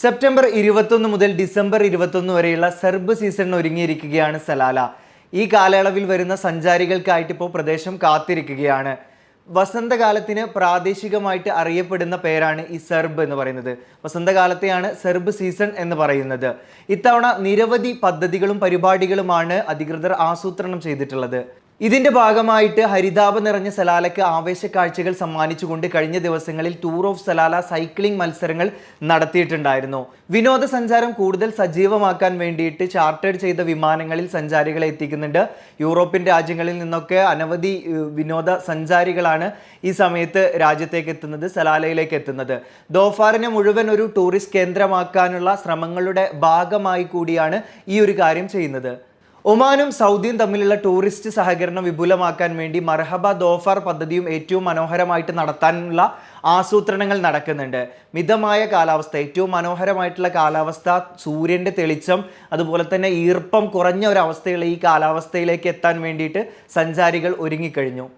September ഇരുപത്തൊന്ന് മുതൽ December ഇരുപത്തൊന്ന് വരെയുള്ള സെർബ് സീസണിന് ഒരുങ്ങിയിരിക്കുകയാണ് സലാല. ഈ കാലയളവിൽ വരുന്ന സഞ്ചാരികൾക്കായിട്ട് ഇപ്പോൾ പ്രദേശം കാത്തിരിക്കുകയാണ്. വസന്തകാലത്തിന് പ്രാദേശികമായിട്ട് അറിയപ്പെടുന്ന പേരാണ് ഈ സെർബ് എന്ന് പറയുന്നത്. വസന്തകാലത്തെയാണ് സെർബ് സീസൺ എന്ന് പറയുന്നത്. ഇത്തവണ നിരവധി പദ്ധതികളും പരിപാടികളുമാണ് അധികൃതർ ആസൂത്രണം ചെയ്തിട്ടുള്ളത്. ഇതിന്റെ ഭാഗമായിട്ട് ഹരിതാപ നിറഞ്ഞ സലാലയ്ക്ക് ആവേശ കാഴ്ചകൾ സമ്മാനിച്ചുകൊണ്ട് കഴിഞ്ഞ ദിവസങ്ങളിൽ ടൂർ ഓഫ് സലാല സൈക്ലിംഗ് മത്സരങ്ങൾ നടത്തിയിട്ടുണ്ടായിരുന്നു. വിനോദസഞ്ചാരം കൂടുതൽ സജീവമാക്കാൻ വേണ്ടിയിട്ട് ചാർട്ടേഡ് ചെയ്ത വിമാനങ്ങളിൽ സഞ്ചാരികളെ എത്തിക്കുന്നുണ്ട്. യൂറോപ്യൻ രാജ്യങ്ങളിൽ നിന്നൊക്കെ അനവധി വിനോദ സഞ്ചാരികളാണ് ഈ സമയത്ത് രാജ്യത്തേക്ക് എത്തുന്നത് സലാലയിലേക്ക് എത്തുന്നത്. ദോഫാറിനെ മുഴുവൻ ഒരു ടൂറിസ്റ്റ് കേന്ദ്രമാക്കാനുള്ള ശ്രമങ്ങളുടെ ഭാഗമായി കൂടിയാണ് ഈ ഒരു കാര്യം ചെയ്യുന്നത്. ഒമാനും സൗദിയും തമ്മിലുള്ള ടൂറിസ്റ്റ് സഹകരണം വിപുലമാക്കാൻ വേണ്ടി മർഹബ ദോഫാർ പദ്ധതിയും ഏറ്റവും മനോഹരമായിട്ട് നടത്താനുള്ള ആസൂത്രണങ്ങൾ നടക്കുന്നുണ്ട്. മിതമായ കാലാവസ്ഥ ഏറ്റവും മനോഹരമായിട്ടുള്ള കാലാവസ്ഥ സൂര്യന്റെ തെളിച്ചം അതുപോലെ തന്നെ ഈർപ്പം കുറഞ്ഞ ഒരു അവസ്ഥയുള്ള ഈ കാലാവസ്ഥയിലേക്ക് എത്താൻ വേണ്ടിയിട്ട് സഞ്ചാരികൾ ഒരുങ്ങിക്കഴിഞ്ഞു.